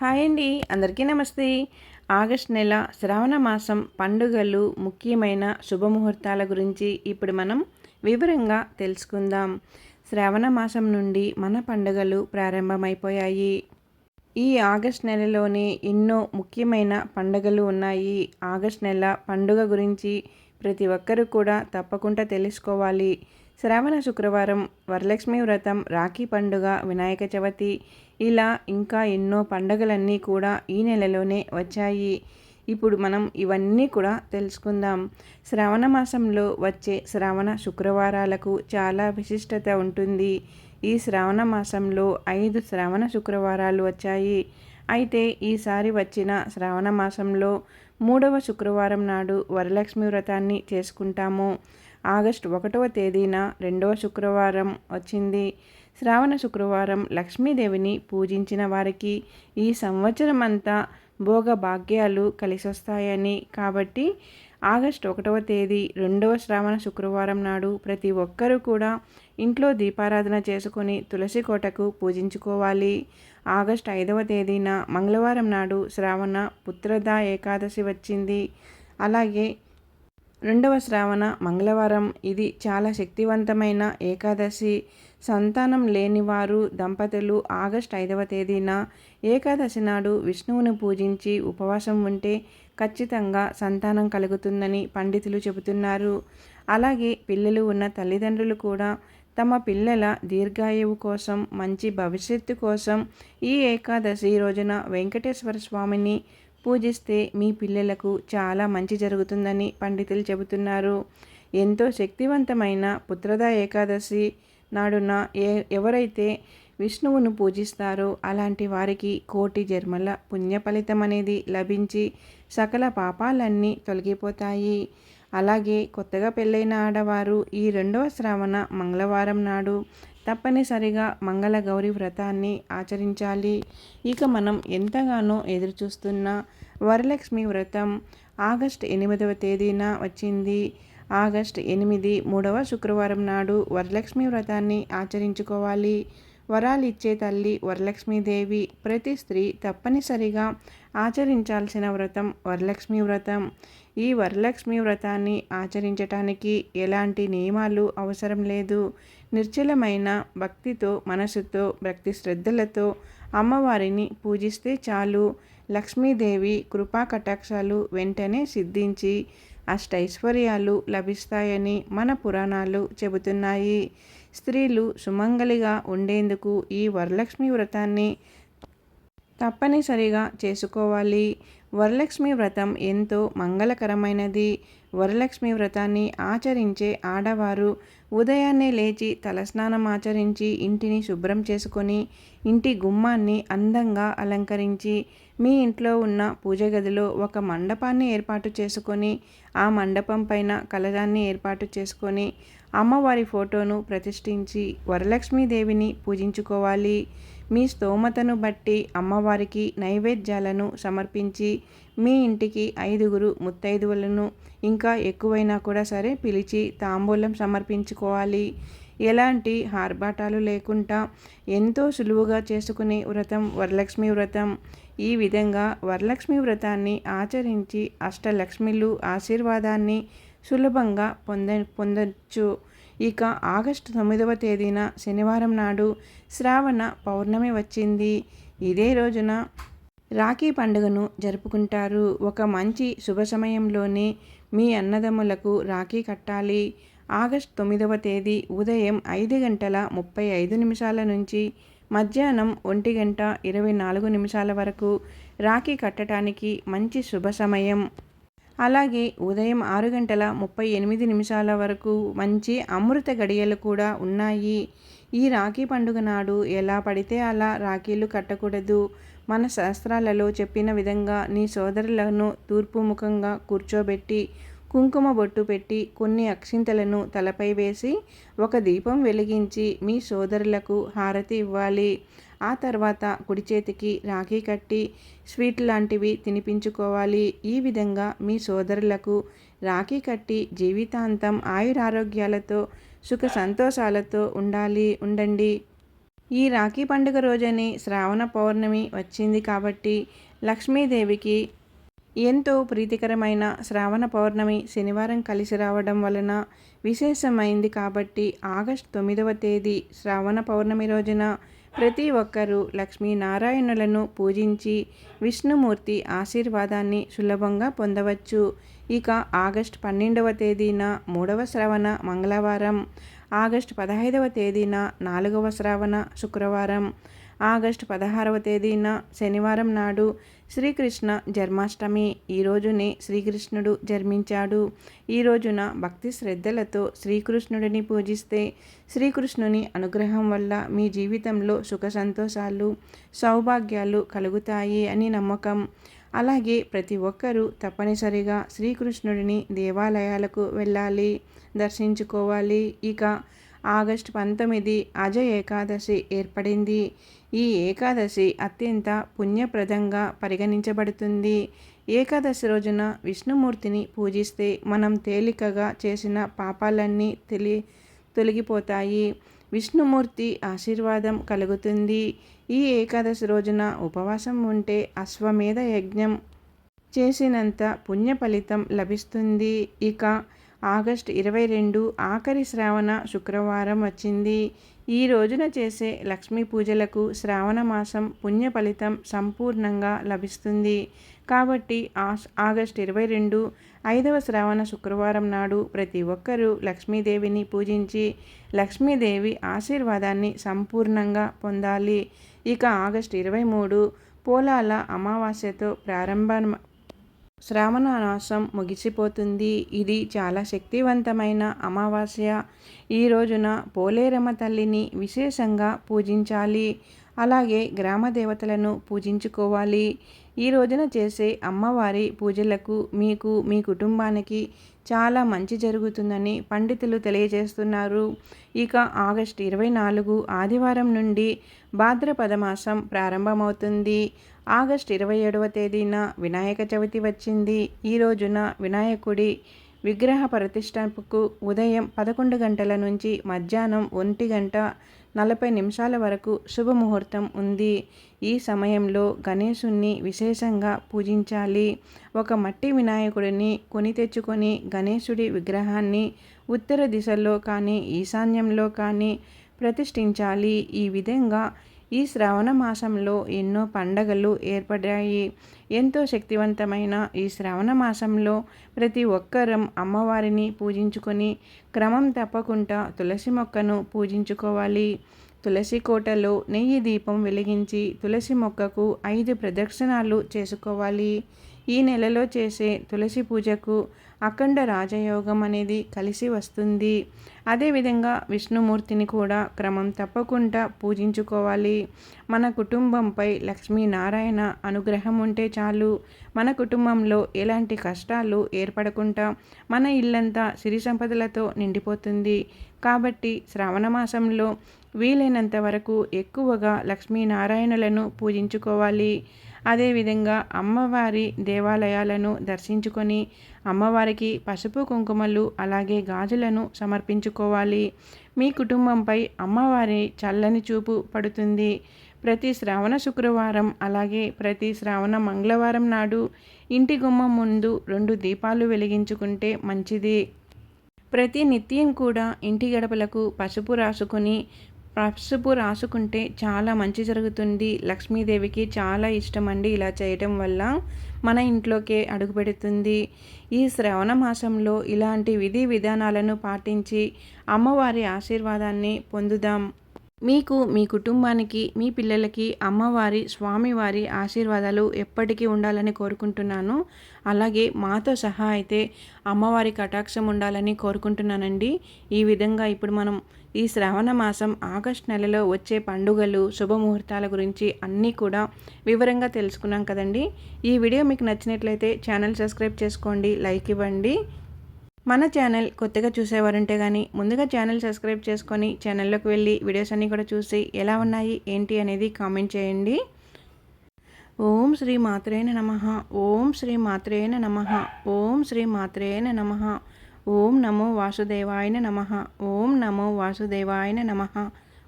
Hi అండి. అందరికీ నమస్తే. ఆగస్ట్ నెల శ్రావణ మాసం పండుగలు ముఖ్యమైన శుభముహూర్తాల గురించి ఇప్పుడు మనం వివరంగా తెలుసుకుందాం. శ్రావణ మాసం నుండి మన పండుగలు ప్రారంభమైపోయాయి. ఈ ఆగస్ట్ నెలలోనే ఎన్నో ముఖ్యమైన పండుగలు ఉన్నాయి. ఆగస్ట్ నెల పండుగ గురించి ప్రతి ఒక్కరూ కూడా తప్పకుండా తెలుసుకోవాలి. శ్రావణ శుక్రవారం వరలక్ష్మి వ్రతం రాఖీ పండుగ వినాయక చవితి ఇలా ఇంకా ఎన్నో పండుగలన్నీ కూడా ఈ నెలలోనే వచ్చాయి. ఇప్పుడు మనం ఇవన్నీ కూడా తెలుసుకుందాం. శ్రావణ మాసంలో వచ్చే శ్రావణ శుక్రవారాలకు చాలా విశిష్టత ఉంటుంది. ఈ శ్రావణ మాసంలో ఐదు శ్రావణ శుక్రవారాలు వచ్చాయి. అయితే ఈసారి వచ్చిన శ్రావణ మాసంలో మూడవ శుక్రవారం నాడు వరలక్ష్మి వ్రతాన్ని చేసుకుంటాము. ఆగస్టు ఒకటవ తేదీన రెండవ శుక్రవారం వచ్చింది. శ్రావణ శుక్రవారం లక్ష్మీదేవిని పూజించిన వారికి ఈ సంవత్సరం అంతా భోగ భాగ్యాలు కలిసొస్తాయని. కాబట్టి ఆగస్టు ఒకటవ తేదీ రెండవ శ్రావణ శుక్రవారం నాడు ప్రతి ఒక్కరూ కూడా ఇంట్లో దీపారాధన చేసుకొని తులసి కోటకు పూజించుకోవాలి. ఆగస్టు ఐదవ తేదీన మంగళవారం నాడు శ్రావణ పుత్రద ఏకాదశి వచ్చింది. అలాగే రెండవ శ్రావణ మంగళవారం. ఇది చాలా శక్తివంతమైన ఏకాదశి. సంతానం లేనివారు దంపతులు ఆగస్ట్ ఐదవ తేదీన ఏకాదశి నాడు విష్ణువును పూజించి ఉపవాసం ఉంటే ఖచ్చితంగా సంతానం కలుగుతుందని పండితులు చెబుతున్నారు. అలాగే పిల్లలు ఉన్న తల్లిదండ్రులు కూడా తమ పిల్లల దీర్ఘాయువు కోసం మంచి భవిష్యత్తు కోసం ఈ ఏకాదశి రోజున వెంకటేశ్వర స్వామిని పూజిస్తే మీ పిల్లలకు చాలా మంచి జరుగుతుందని పండితులు చెబుతున్నారు. ఎంతో శక్తివంతమైన పుత్రద ఏకాదశి నాడున ఏ ఎవరైతే విష్ణువును పూజిస్తారో అలాంటి వారికి కోటి జన్మల పుణ్య ఫలితం అనేది లభించి సకల పాపాలన్నీ తొలగిపోతాయి. అలాగే కొత్తగా పెళ్ళైన ఆడవారు ఈ రెండవ శ్రావణ మంగళవారం నాడు తప్పనిసరిగా మంగళ గౌరీ వ్రతాన్ని ఆచరించాలి. ఇక మనం ఎంతగానో ఎదురుచూస్తున్న వరలక్ష్మి వ్రతం ఆగస్ట్ ఎనిమిదవ తేదీన వచ్చింది. ఆగస్ట్ ఎనిమిది మూడవ శుక్రవారం నాడు వరలక్ష్మి వ్రతాన్ని ఆచరించుకోవాలి. వరాలు ఇచ్చే తల్లి వరలక్ష్మీదేవి ప్రతి స్త్రీ తప్పనిసరిగా ఆచరించాల్సిన వ్రతం వరలక్ష్మి వ్రతం. ఈ వరలక్ష్మి వ్రతాన్ని ఆచరించటానికి ఎలాంటి నియమాలు అవసరం లేదు. నిర్చలమైన భక్తితో మనసుతో భక్తి శ్రద్ధలతో అమ్మవారిని పూజిస్తే చాలు. లక్ష్మీదేవి కృపా కటాక్షాలు వెంటనే సిద్ధించి అష్టైశ్వర్యాలు లభిస్తాయని మన పురాణాలు చెబుతున్నాయి. స్త్రీలు సుమంగలిగా ఉండేందుకు ఈ వరలక్ష్మి వ్రతాన్ని తప్పనిసరిగా చేసుకోవాలి. వరలక్ష్మి వ్రతం ఎంతో మంగళకరమైనది. వరలక్ష్మి వ్రతాన్ని ఆచరించే ఆడవారు ఉదయాన్నే లేచి తలస్నానం ఆచరించి ఇంటిని శుభ్రం చేసుకొని ఇంటి గుమ్మాన్ని అందంగా అలంకరించి మీ ఇంట్లో ఉన్న పూజ గదిలో ఒక మండపాన్ని ఏర్పాటు చేసుకొని ఆ మండపం పైన కలరాన్ని ఏర్పాటు చేసుకొని అమ్మవారి ఫోటోను ప్రతిష్ఠించి వరలక్ష్మీదేవిని పూజించుకోవాలి. మీ స్తోమతను బట్టి అమ్మవారికి నైవేద్యాలను సమర్పించి మీ ఇంటికి ఐదుగురు ముత్తైదువులను ఇంకా ఎక్కువైనా కూడా సరే పిలిచి తాంబూలం సమర్పించుకోవాలి. ఎలాంటి ఆర్భాటాలు లేకుండా ఎంతో సులువుగా చేసుకునే వ్రతం వరలక్ష్మి వ్రతం. ఈ విధంగా వరలక్ష్మి వ్రతాన్ని ఆచరించి అష్టలక్ష్మిలు ఆశీర్వాదాన్ని సులభంగా పొంద పొందొచ్చు. ఇక ఆగస్టు తొమ్మిదవ తేదీన శనివారం నాడు శ్రావణ పౌర్ణమి వచ్చింది. ఇదే రోజున రాఖీ పండుగను జరుపుకుంటారు. ఒక మంచి శుభ సమయంలోనే మీ అన్నదమ్ములకు రాఖీ కట్టాలి. ఆగస్ట్ తొమ్మిదవ తేదీ ఉదయం ఐదు గంటల ముప్పై ఐదు నిమిషాల నుంచి మధ్యాహ్నం ఒంటి గంట ఇరవై నాలుగు నిమిషాల వరకు రాఖీ కట్టడానికి మంచి శుభ సమయం. అలాగే ఉదయం ఆరు గంటల ముప్పై ఎనిమిది నిమిషాల వరకు మంచి అమృత గడియలు కూడా ఉన్నాయి. ఈ రాఖీ పండుగ నాడు ఎలా పడితే అలా రాఖీలు కట్టకూడదు. మన శాస్త్రాలలో చెప్పిన విధంగా నీ సోదరులను తూర్పు ముఖంగా కూర్చోబెట్టి కుంకుమ బొట్టు పెట్టి కొన్ని అక్షింతలను తలపై వేసి ఒక దీపం వెలిగించి మీ సోదరులకు హారతి ఇవ్వాలి. ఆ తర్వాత కుడి చేతికి రాఖీ కట్టి స్వీట్ లాంటివి తినిపించుకోవాలి. ఈ విధంగా మీ సోదరులకు రాఖీ కట్టి జీవితాంతం ఆయురారోగ్యాలతో సుఖ సంతోషాలతో ఉండాలి. ఉండండి. ఈ రాఖీ పండుగ రోజని శ్రావణ పౌర్ణమి వచ్చింది కాబట్టి లక్ష్మీదేవికి ఎంతో ప్రీతికరమైన శ్రావణ పౌర్ణమి శనివారం కలిసి రావడం వలన విశేషమైంది కాబట్టి ఆగస్ట్ తొమ్మిదవ తేదీ శ్రావణ పౌర్ణమి రోజున ప్రతి ఒక్కరూ లక్ష్మీనారాయణులను పూజించి విష్ణుమూర్తి ఆశీర్వాదాన్ని సులభంగా పొందవచ్చు. ఇక ఆగస్ట్ పన్నెండవ తేదీన మూడవ శ్రవణ మంగళవారం ఆగస్టు పదహైదవ తేదీన నాలుగవ శ్రావణ శుక్రవారం ఆగస్టు పదహారవ తేదీన శనివారం నాడు శ్రీకృష్ణ జన్మాష్టమి. ఈ రోజునే శ్రీకృష్ణుడు జన్మించాడు. ఈ రోజున భక్తి శ్రద్ధలతో శ్రీకృష్ణుడిని పూజిస్తే శ్రీకృష్ణుని అనుగ్రహం వల్ల మీ జీవితంలో సుఖ సంతోషాలు సౌభాగ్యాలు కలుగుతాయి అని నమ్మకం. అలాగే ప్రతి ఒక్కరూ తప్పనిసరిగా శ్రీకృష్ణుడిని దేవాలయాలకు వెళ్ళాలి దర్శించుకోవాలి. ఇక ఆగస్టు పంతొమ్మిది అజయ ఏకాదశి ఏర్పడింది. ఈ ఏకాదశి అత్యంత పుణ్యప్రదంగా పరిగణించబడుతుంది. ఏకాదశి రోజున విష్ణుమూర్తిని పూజిస్తే మనం తేలికగా చేసిన పాపాలన్నీ తెలి తొలగిపోతాయి. విష్ణుమూర్తి ఆశీర్వాదం కలుగుతుంది. ఈ ఏకాదశి రోజున ఉపవాసం ఉంటే అశ్వమేధ యజ్ఞం చేసినంత పుణ్య ఫలితం లభిస్తుంది. ఇక ఆగస్టు ఇరవై రెండు ఆఖరి శ్రావణ శుక్రవారం వచ్చింది. ఈ రోజున చేసే లక్ష్మీ పూజలకు శ్రావణ మాసం పుణ్య ఫలితం సంపూర్ణంగా లభిస్తుంది. కాబట్టి ఆగస్ట్ ఇరవై రెండు ఐదవ శ్రావణ శుక్రవారం నాడు ప్రతి ఒక్కరూ లక్ష్మీదేవిని పూజించి లక్ష్మీదేవి ఆశీర్వాదాన్ని సంపూర్ణంగా పొందాలి. ఇక ఆగస్ట్ ఇరవై మూడు పోలాల అమావాస్యతో ప్రారంభ శ్రావణమాసం ముగిసిపోతుంది. ఇది చాలా శక్తివంతమైన అమావాస్య. ఈ రోజున పోలేరమ్మ తల్లిని విశేషంగా పూజించాలి. అలాగే గ్రామ దేవతలను పూజించుకోవాలి. ఈ రోజున చేసే అమ్మవారి పూజలకు మీకు మీ కుటుంబానికి చాలా మంచి జరుగుతుందని పండితులు తెలియజేస్తున్నారు. ఇక ఆగస్టు ఇరవై నాలుగు ఆదివారం నుండి భాద్రపద మాసం ప్రారంభమవుతుంది. ఆగస్ట్ ఇరవై ఏడవ తేదీన వినాయక చవితి వచ్చింది. ఈ రోజున వినాయకుడి విగ్రహ ప్రతిష్టకు ఉదయం పదకొండు గంటల నుంచి మధ్యాహ్నం ఒంటి గంట నలభై నిమిషాల వరకు శుభముహూర్తం ఉంది. ఈ సమయంలో గణేశుణ్ణి విశేషంగా పూజించాలి. ఒక మట్టి వినాయకుడిని కొని తెచ్చుకొని గణేశుడి విగ్రహాన్ని ఉత్తర దిశలో కానీ ఈశాన్యంలో కానీ ప్రతిష్ఠించాలి. ఈ విధంగా ఈ శ్రావణ మాసంలో ఎన్నో పండగలు ఏర్పడ్డాయి. ఎంతో శక్తివంతమైన ఈ శ్రావణ మాసంలో ప్రతి ఒక్కరం అమ్మవారిని పూజించుకొని క్రమం తప్పకుండా తులసి మొక్కను పూజించుకోవాలి. తులసి కోటలో నెయ్యి దీపం వెలిగించి తులసి మొక్కకు ఐదు ప్రదక్షిణాలు చేసుకోవాలి. ఈ నెలలో చేసే తులసి పూజకు అఖండ రాజయోగం అనేది కలిసి వస్తుంది. అదేవిధంగా విష్ణుమూర్తిని కూడా క్రమం తప్పకుండా పూజించుకోవాలి. మన కుటుంబంపై లక్ష్మీనారాయణ అనుగ్రహం ఉంటే చాలు. మన కుటుంబంలో ఎలాంటి కష్టాలు ఏర్పడకుండా మన ఇల్లంతా సిరి సంపదలతో నిండిపోతుంది. కాబట్టి శ్రావణ మాసంలో వీలైనంత వరకు ఎక్కువగా లక్ష్మీనారాయణలను పూజించుకోవాలి. అదేవిధంగా అమ్మవారి దేవాలయాలను దర్శించుకొని అమ్మవారికి పసుపు కుంకుమలు అలాగే గాజులను సమర్పించుకోవాలి. మీ కుటుంబంపై అమ్మవారి చల్లని చూపు పడుతుంది. ప్రతి శ్రావణ శుక్రవారం అలాగే ప్రతి శ్రావణ మంగళవారం నాడు ఇంటి గుమ్మం ముందు రెండు దీపాలు వెలిగించుకుంటే మంచిది. ప్రతి నిత్యం కూడా ఇంటి గడపలకు పసుపు రాసుకొని పసుపు రాసుకుంటే చాలా మంచి జరుగుతుంది. లక్ష్మీదేవికి చాలా ఇష్టం అండి ఇలా చేయటం వల్ల. మన ఇంట్లోకే అడుగు పెడుతుంది. ఈ శ్రవణ మాసంలో ఇలాంటి విధి విధానాలను పాటించి అమ్మవారి ఆశీర్వాదాన్ని పొందుదాం. మీకు మీ కుటుంబానికి మీ పిల్లలకి అమ్మవారి స్వామివారి ఆశీర్వాదాలు ఎప్పటికీ ఉండాలని కోరుకుంటున్నాను. అలాగే మాతో సహా అయితే అమ్మవారి కటాక్షం ఉండాలని కోరుకుంటున్నానండి. ఈ విధంగా ఇప్పుడు మనం ఈ శ్రావణ మాసం ఆగస్ట్ నెలలో వచ్చే పండుగలు శుభముహూర్తాల గురించి అన్నీ కూడా వివరంగా తెలుసుకున్నాం కదండి. ఈ వీడియో మీకు నచ్చినట్లయితే ఛానల్ సబ్స్క్రైబ్ చేసుకోండి లైక్ ఇవ్వండి. మన ఛానల్ కొత్తగా చూసేవారంటే కానీ ముందుగా ఛానల్ సబ్స్క్రైబ్ చేసుకొని ఛానల్లోకి వెళ్ళి వీడియోస్ అన్నీ కూడా చూసి ఎలా ఉన్నాయి ఏంటి అనేది కామెంట్ చేయండి. ఓం శ్రీ మాత్రేన నమ ఓం శ్రీ మాత్రేన నమ ఓం శ్రీ మాత్రేన నమ ఓం నమో వాసుదేవాయన నమ ఓం నమో వాసుదేవాయన నమ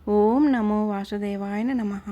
ఓం నమో వాసుదేవాయ నమః.